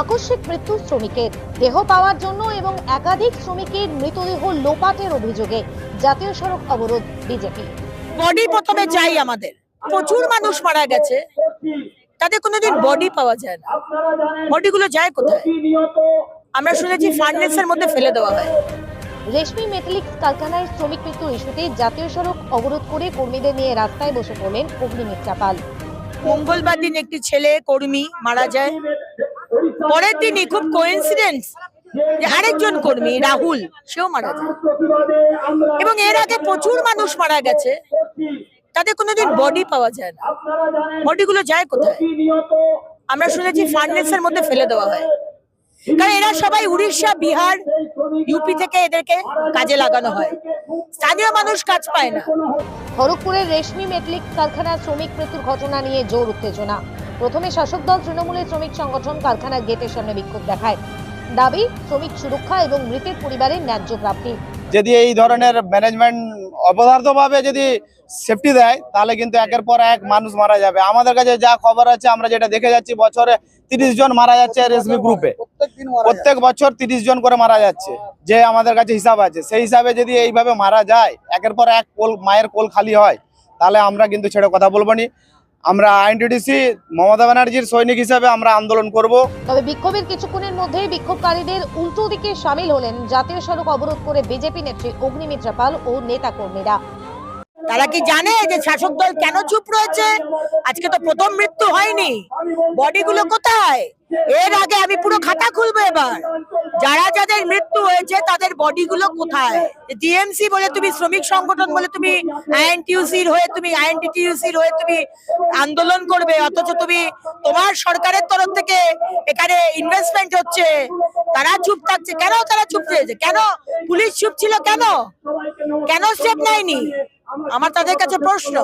আকস্মিক মৃত্যু শ্রমিকের। দেহ পাওয়ার জন্য এবং একাধিক শ্রমিকের মৃতদেহ লোপাটের অভিযোগে জাতীয় সড়ক অবরোধ বিজেপি। বডি প্রথমে চাই আমাদের। প্রচুর মানুষ মারা গেছে। তাদের কোনোদিন বডি পাওয়া যায় না। বডিগুলো যায় কোথায়? আমরা শুনেছি ফার্নেসের মধ্যে ফেলে দেওয়া হয়। রেশমি মেটালিক্স কারখানায় শ্রমিক মৃত্যু ইস্যুতে জাতীয় সড়ক অবরোধ করে কর্মীদের নিয়ে রাস্তায় বসে পড়লেন অগ্নিমিত্রা পাল। মঙ্গলবার দিন একটি ছেলে কর্মী মারা যায়। পরের দিনই খুব কোইন্সিডেন্স যে আরেকজন কর্মী, রাহুল, সেও মারা যায়। এবং এর আগে প্রচুর মানুষ মারা গেছে। তাদের কোনোদিন বডি পাওয়া যায় না। বডিগুলো যায় কোথায়? আমরা শুনেছি ফার্নেসের মধ্যে ফেলে দেওয়া হয়। কারণ এরা সবাই উড়িষ্যা, বিহার ইউপি থেকে এদেরকে কাজে লাগানো হয়। স্থানীয় মানুষ কাজ পায় না। খড়গপুরের রেশমি মেটলিক কারখানার শ্রমিক মৃত্যুর ঘটনা নিয়ে জোর উত্তেজনা। প্রথমে শাসক দল তৃণমূলের শ্রমিক সংগঠন কারখানার গেটের সামনে বিক্ষোভ দেখায়। দাবি, শ্রমিক সুরক্ষা এবং মৃতের পরিবারের ন্যায্য প্রাপ্তি। যদি এই ধরনের ম্যানেজমেন্ট অপদার্থভাবে যদি সেফটি দেয়, তাহলে কিন্তু একের পর এক মানুষ মারা যাবে। আমাদের কাছে যা খবর আছে, আমরা যেটা দেখে যাচ্ছি, বছরে তিরিশ জন মারা যাচ্ছে রেশমি গ্রুপে প্রত্যেক বছর তিরিশ জন করে মারা যাচ্ছে, যে আমাদের কাছে হিসাব আছে। সেই হিসাবে যদি এইভাবে মারা যায়, একের পর এক কোল, মায়ের কোল খালি হয়, তাহলে আমরা কিন্তু ছেড়ে কথা বলব নি। আমরা আইনটিডিসি মমতা ব্যানার্জির সৈনিক হিসাবে আমরা আন্দোলন করব। তবে বিক্ষোভের কিছুক্ষণের মধ্যেই বিক্ষোভকারীদের উল্টো দিকে সামিল হলেন জাতীয় সড়ক অবরোধ করে বিজেপি নেত্রী অগ্নিমিত্রা পাল ও নেতা কর্মীরা তারা কি জানে যে শাসক দল কেন চুপ রয়েছে? আজকে তো প্রথম মৃত্যু হয়নি। বডিগুলো কোথায়? এর আগে আমি পুরো খাতা খুলবো এবার। যারা যাদের মৃত্যু হয়েছে, তাদের বডিগুলো কোথায়? ডিএমসি বলে তুমি শ্রমিক সংগঠন বলে তুমি আইএনটিউসির হয়ে তুমি আইএনটিটিউসির হয়ে তুমি আন্দোলন করবে, অথচ তুমি তোমার সরকারের তরফ থেকে এখানে ইনভেস্টমেন্ট হচ্ছে। তারা চুপ থাকছে। কেন তারা চুপ রয়েছে কেন? পুলিশ চুপ ছিল কেন? কেন স্টেপ নেয়নি? আমার তাদের কাছে প্রশ্ন।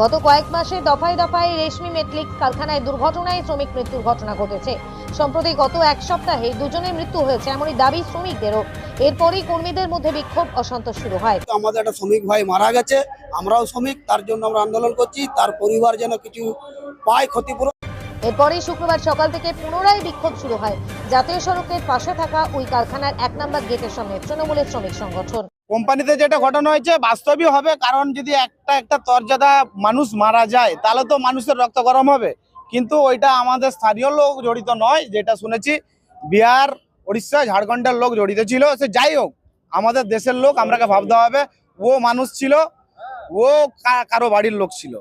গত কয়েক মাসে দফায় দফায় রেশমি মেটলিক্স কারখানায় দুর্ঘটনায় শ্রমিক মৃত্যুর ঘটনা ঘটেছে। সম্প্রতি গত এক সপ্তাহে দুজনের মৃত্যু হয়েছে এমনই দাবি শ্রমিকদেরও। এরপরই কর্মীদের মধ্যে বিক্ষোভ অসন্তোষ শুরু হয়। আমাদের একটা শ্রমিক ভাই মারা গেছে আমরাও শ্রমিক তার জন্য আমরা আন্দোলন করছি তার পরিবার যেন কিছু পায় ক্ষতিপূরণ। এরপরই শুক্রবার সকাল থেকে পুনরায় বিক্ষোভ শুরু হয়। জাতীয় সড়কের পাশে থাকা ওই কারখানার এক নম্বর গেটের সামনে তৃণমূলের শ্রমিক সংগঠন। কোম্পানিতে যেটা ঘটনা হয়েছে বাস্তবই হবে, কারণ যদি একটা একটা তরজাদা মানুষ মারা যায়, তাহলে তো মানুষের রক্ত গরম হবে। কিন্তু ওইটা আমাদের স্থানীয় লোক জড়িত নয়, যেটা শুনেছি বিহার উড়িষ্যা ঝাড়খণ্ডের লোক জড়িত ছিল, সে যাই হোক, আমাদের দেশের লোক আমরাকে ভাবতে হবে, ও মানুষ ছিল, ও কারও বাড়ির লোক ছিল।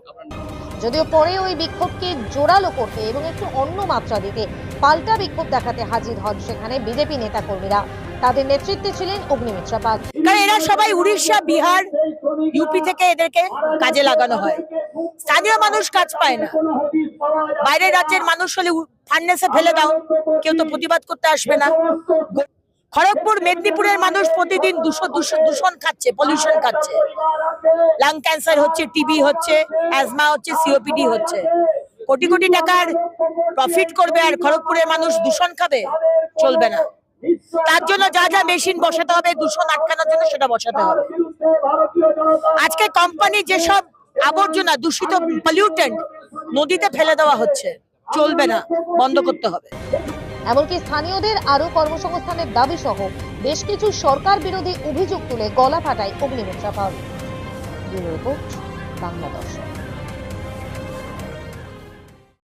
যদিও পরে ওই বিক্ষোভকে জোরালো করতে এবং একটু অন্য মাত্রা দিতে পাল্টা বিক্ষোভ দেখাতে হাজির হন সেখানে বিজেপি নেতা কর্মীরা তাদের নেতৃত্বে ছিলেন অগ্নিমিত্রা পাল। এরা সবাই উড়িষ্যা, বিহার ইউপি থেকে এদেরকে কাজে লাগানো হয়। স্থানীয় মানুষ কাজ পায় না। বাইরের রাজ্যের মানুষ হলে ফার্নেসে ফেলে দাও, কেউ তো প্রতিবাদ করতে আসবে না। খড়গপুর, মেদিনীপুরের মানুষ প্রতিদিন দুশো দুশো, দূষণ খাচ্ছে পলিউশন খাচ্ছে। লাং ক্যান্সার হচ্ছে টিবি হচ্ছে অ্যাজমা হচ্ছে সিওপিডি হচ্ছে। কোটি কোটি টাকার প্রফিট করবে আর খড়গপুরের মানুষ দূষণ খাবে, চলবে না। তার জন্য যা যা মেশিন বসাতে হবে, দূষণ আটকানোর জন্য সেটা বসাতে হবে। আজকে কোম্পানি যেসব আবর্জনা দূষিত পলিউটেন্ট নদীতে ফেলে দেওয়া হচ্ছে, চলবে না, বন্ধ করতে হবে। এমনকি স্থানীয়দের আরও কর্মসংস্থানের দাবি সহ বেশ কিছু সরকার বিরোধী অভিযোগ তুলে গলা ফাটায় অগ্নিমিত্রা পাল রিপোর্ট